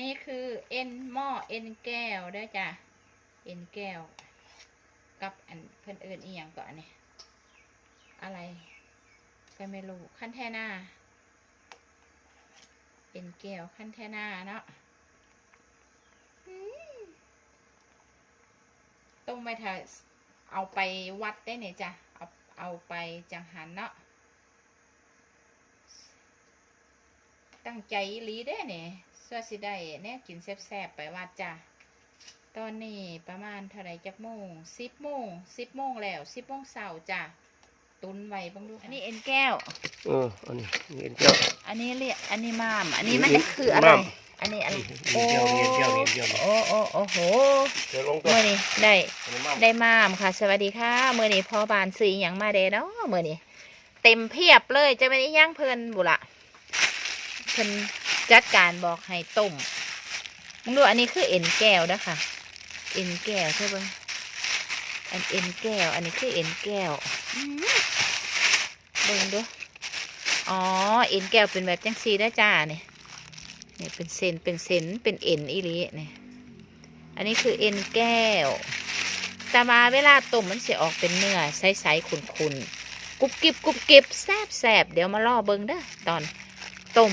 นี่คือเอ็นหม้อเอ็นแก้วเด้จ้ะ เอ็นแก้ว กับอันเพื่อนเอินอีหยังก่อนเนี่ยอะไรก็ไม่รู้ขั้นแท่หน้า เอ็นแก้วขั้นแท่หน้าเนาะต้องไปถ่ายเอาไปวัดได้เนี่ยจ้ะ เอาเอาไปจังหันเนาะ ตั้งใจลีได้เนี่ย เสื้อสิได้เนี่ยกินแซ่บๆไปวัดจ้ะตอนนี้ประมาณเท่าไหรจักโมงสิบโมงสิบโมงแล้วสิบโมงเสาร์จ้ะตุนไว้บ้างดูอันนี้เอ็นแก้วเอออันนี้เอ็นแก้วอันนี้เรียกอันนี้มามอันนี้มันนี่คืออะไรม่ามอันนี้อะไรนี่เดียวนี่เดียวนี่เดียวนี่โอ้โอ้โอ้โหเดี๋ยวลงตัวเมื่อนี้ได้อันนี้มั่มได้มามค่ะ สวัสดีค่ะเมื่อนี้พอบานสีอย่างมาเดเนาะเมื่อนี้เต็มเพียบเลยจะไม่ได้ย่างเพลินบุละเพิ่น จัดการบอกให้ต้มมึงดูอันนี้คือเอ็นแก้วนะคะเอ็นแก้วใช่ปะอันเอ็นแก้ว อันนี้คือเอ็นแก้วเบิ่งดูอ๋อ เอ็นแก้วเป็นแบบจังซีได้จ้าเนี่ยเนี่ยเป็นเส้นเป็นเส้นเป็นเอ็นอีหลีเนี่ยอันนี้คือเอ็นแก้วแต่มาเวลาต้มมันจะออกเป็นเนื้อใสๆขุ่นๆกุบกิบกุบกิบแซบแซบเดี๋ยวมาล่อเบิ้งเด้อตอนต้ม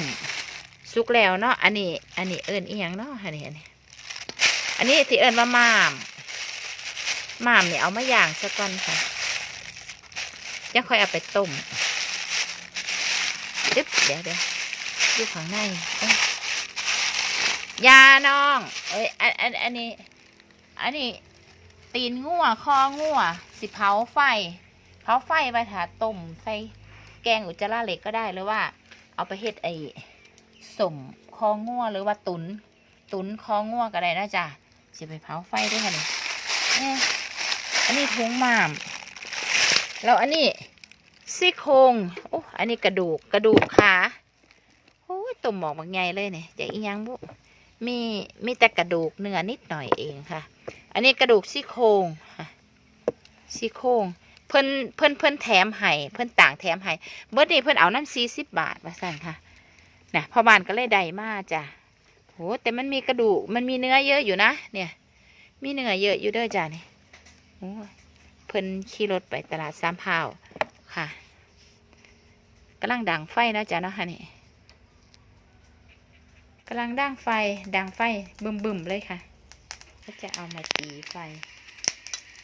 สุกแล้วเนาะอันนี้ อันนี้เอิญเอียงเนาะอันนี้อันนี้อันนี้ที่เอิญว่ามามมามเนี่ยเอามาย่างซะก่อนค่ะยังค่อยเอาไปต้มดึ๊บเดี๋ยวเดี๋ยวอยู่ข้างในยยาน้อง เอ้ยอันอันอันนี้ อันนี้ ตีนงัวคองัวสิเผาไฟเผาไฟไปถาต้มใส่แกงอุจจาระเหล็กก็ได้หรือว่า เอาไปเฮ็ดไอ้ สมคองัวหรือว่าตุน ตุนคองัวก็ได้นะจ๊ะสิไปเผาไฟด้วยค่ะนี่เนี่ยอันนี้ทุงหมามแล้วอันนี้ซี่โครงโอ้อันนี้กระดูกกระดูกขาโอ้ยตุ่มหมอกบางใหญ่เลยเนี่ยจะอียังบุมีมีแต่กระดูกเนื้อนิดหน่อยเองค่ะ อันนี้กระดูกซี่โครงค่ะซี่โครงเพิ่นเพิ่นเพิ่นแถมให้เพิ่นต่างแถมให้เบิร์ดนี้เพิ่นเอาน้ำซีสิบบาทมาสั่นค่ะ นะพ่อบ้านก็เลยได้มาจ้ะโหแต่มันมีกระดูกมันมีเนื้อเยอะอยู่นะ เนี่ย มีเนื้อเยอะอยู่เด้อจ้ะนี่โอ้ยเพิ่นขี่รถไปตลาดสามพาวค่ะกำลังดังไฟนะจ๊ะเนาะค่ะนี่กำลังดังไฟดังไฟบึมๆเลยค่ะ ก็จะเอามาตีไฟ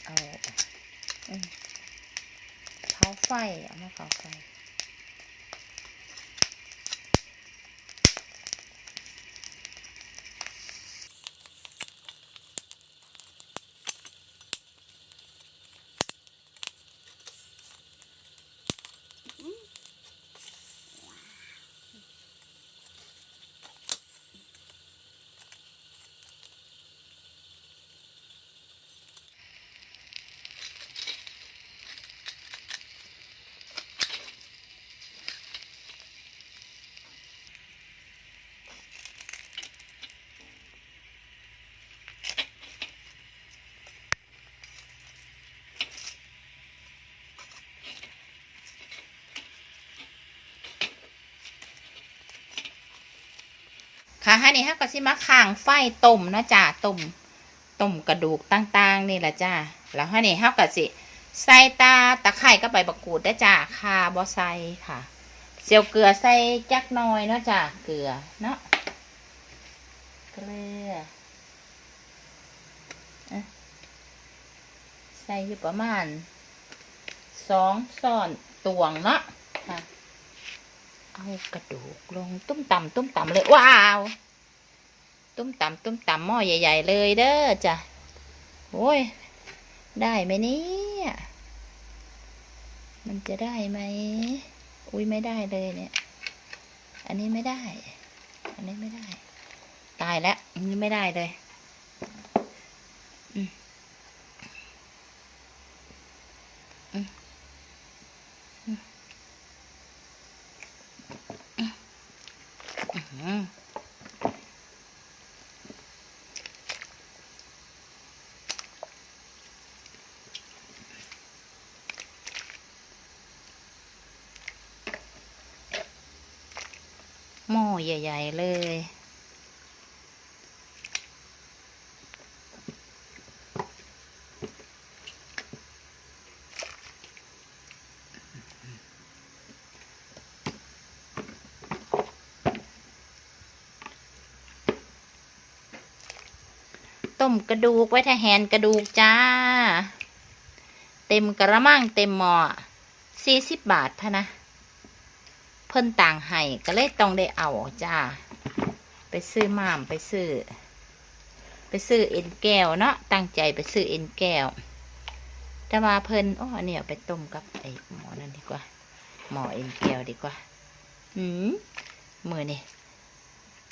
เอาเผาไฟเอามาเผาไฟ ฮะนี่ฮะก็สิมาข้างไฟต้มเนาะจ้าต้มต้มกระดูกต่างๆนี่แหละจ้าแล้วฮะนี่ฮะก็สิใส่ตาตะไคร้ก็ใบบักกูดได้จ้าคาบอใส่ค่ะเจียวเกลือใส่จักน้อยเนาะจ้าเกลือเนาะเกลือใส่อยู่ประมาณสองซ่อนตวงเนาะค่ะ เอากระดูกลงตุ้มต่ำตุ้มต่ำเลย ว้าว ตุ้มต่ำตุ้มต่ำหม้อใหญ่ ๆ เลยเด้อจ้ะโอ้ย ได้ไหมเนี่ยมันจะได้ไหมอุ้ยไม่ได้เลยเนี่ย อันนี้ไม่ได้ อันนี้ไม่ได้ ตายแล้วอันนี้ไม่ได้เลย หม้อใหญ่ ๆ เลย ต้มกระดูกไว้ถ้าแหนกระดูกจ้า เต็มกระมังเต็มหม้อสี่สิบบาทพะนะ เพิ่นต่างให้ก็เลยต้องได้เอาจ้า ไปซื้อม่ามไปซื้อ ไปซื้อเอ็นแก้วเนาะตั้งใจไปซื้อเอ็นแก้ว แต่ว่าเพิ่นอ้อันนี้เอาไปต้มกับไอ้หมอนั่นดีกว่า หมอเอ็นแก้วดีกว่าหืมมือนี่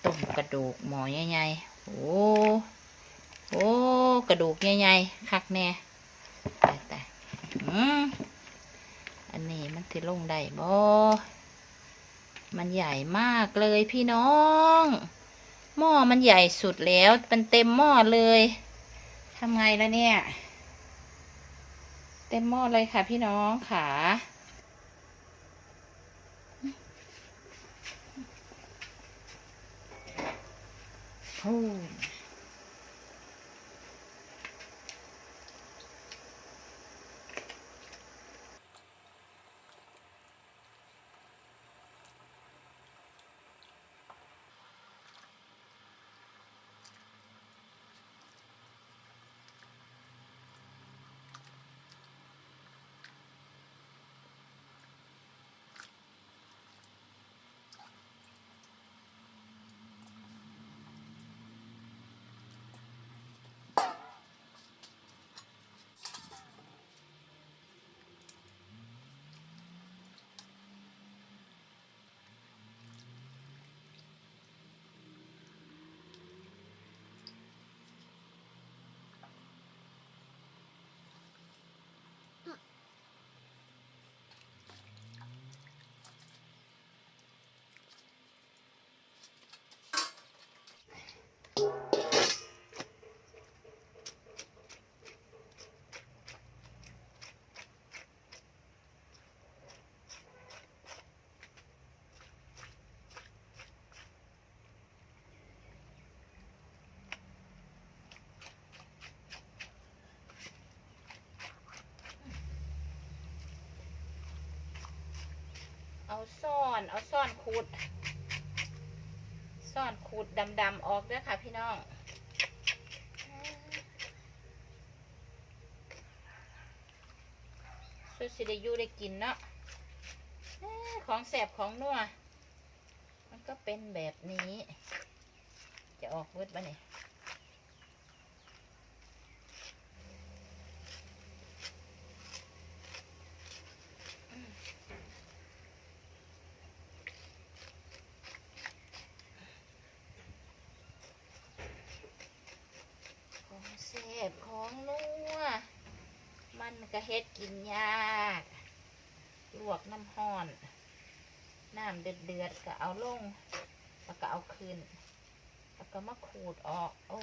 ต้มกระดูกหมอใหญ่ๆโอ้โอ้กระดูกใหญ่ๆคักแน่แต่แต่อืมอันนี้มันที่ลงได้บ่ มันใหญ่มากเลยพี่น้อง หม้อมันใหญ่สุดแล้วมันเต็มหม้อเลยทำไงแล้วเนี่ย เต็มหม้อเลยค่ะพี่น้องค่ะโอ้ ซ่อนเอาซ่อนขูดซ่อนขูดดำๆออกเด้วยค่ะพี่น้องสุดสิได้อยู่ได้กินเนาะของแสบของนัวมันก็เป็นแบบนี้ จะออกเวิร์ดบ้านี่ข สบของนัวมันก็เฮ็ดกินยากลวกน้ำห้อนน้ำเดือดเดือดก็เอาลง แล้วก็เอาคืนแล้วก็มาขูดออก โอ้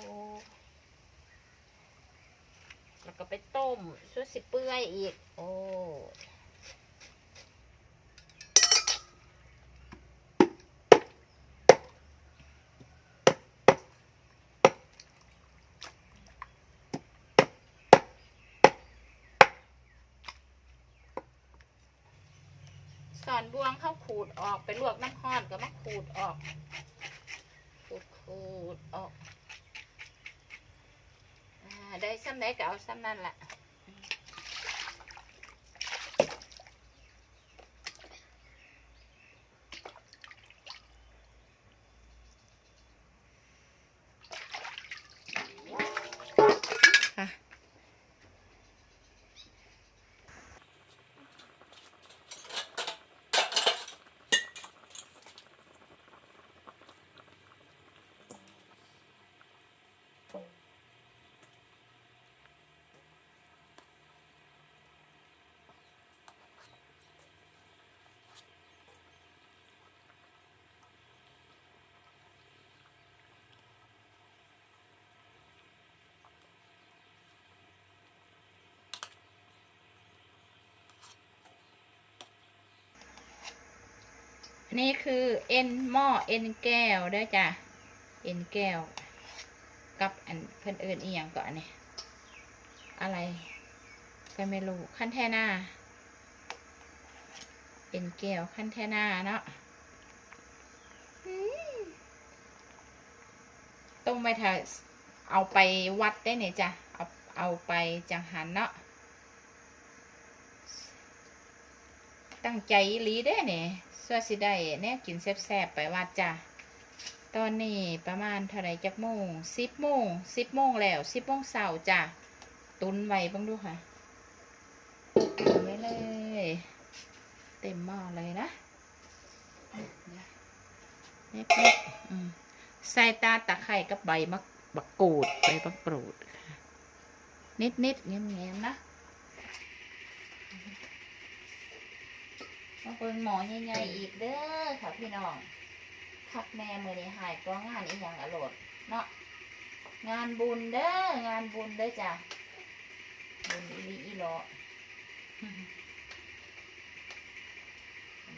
แล้วก็ไปต้มช่วยสิเปื่อยอีก โอ้ สอนบวงเข้าขูด ออกไปลวกน้ำห้อนก็มาขูดออกขูดขูดออกอาได้ซ้ำไหนก็เอาซ้ำนั่นแหละ นี่คือเอ็นหม้อเอ็นแก้วเด้จ้ะ เอ็นแก้ว กับอันเพื่อนเอินอีหยังก่อนเนี่ยอะไรก็ไม่รู้ขั้นแท่หน้า เอ็นแก้วขั้นแท่หน้าเนาะต้มไปถ่ายเอาไปวัดได้เนี่ยจ้ะ เอาเอาไปจังหันเนาะ ตั้งใจลีได้เนี่ย ส่วสิได้แน่กินแซ่บๆไปวัดจ้ะตอนนี้ประมาณเท่าไรจักโมงสิบโมงสิบโมงแล้วสิบโมงเสาร์จ้ะตุนไว้บ้างดูค่ะตุนไว้เลย เต็มหม้อเลยนะเน็บๆอืมใส่ตาตะไคร่กับใบมะบักกูดใบมะกรูดค่ะนิดๆเนียเงี้ยๆนะ มาเปิงหมอใหญ่ๆอีกเด้อค่ะพี่น้องคักแม่มือนี้หายก็งานอีหยังอรรถเนาะงานบุญเด้องานบุญเด้อจ้ะบุญอีลีอีหลอ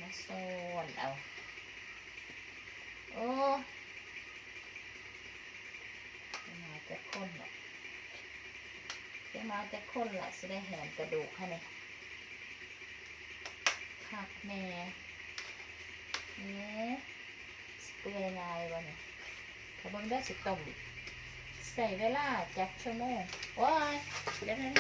มาโซนเอาโอ้มาจะข้นหรอจะมาจะข้นละจะได้แหนกระดูกให้เลยคัก แม่เนี่ยเปื่อยง่ายวะเนี่ยถ้าเบิ่งได้สิต้มใส่เวลาจักชั่วโมงว้ายเดี๋ยวนะ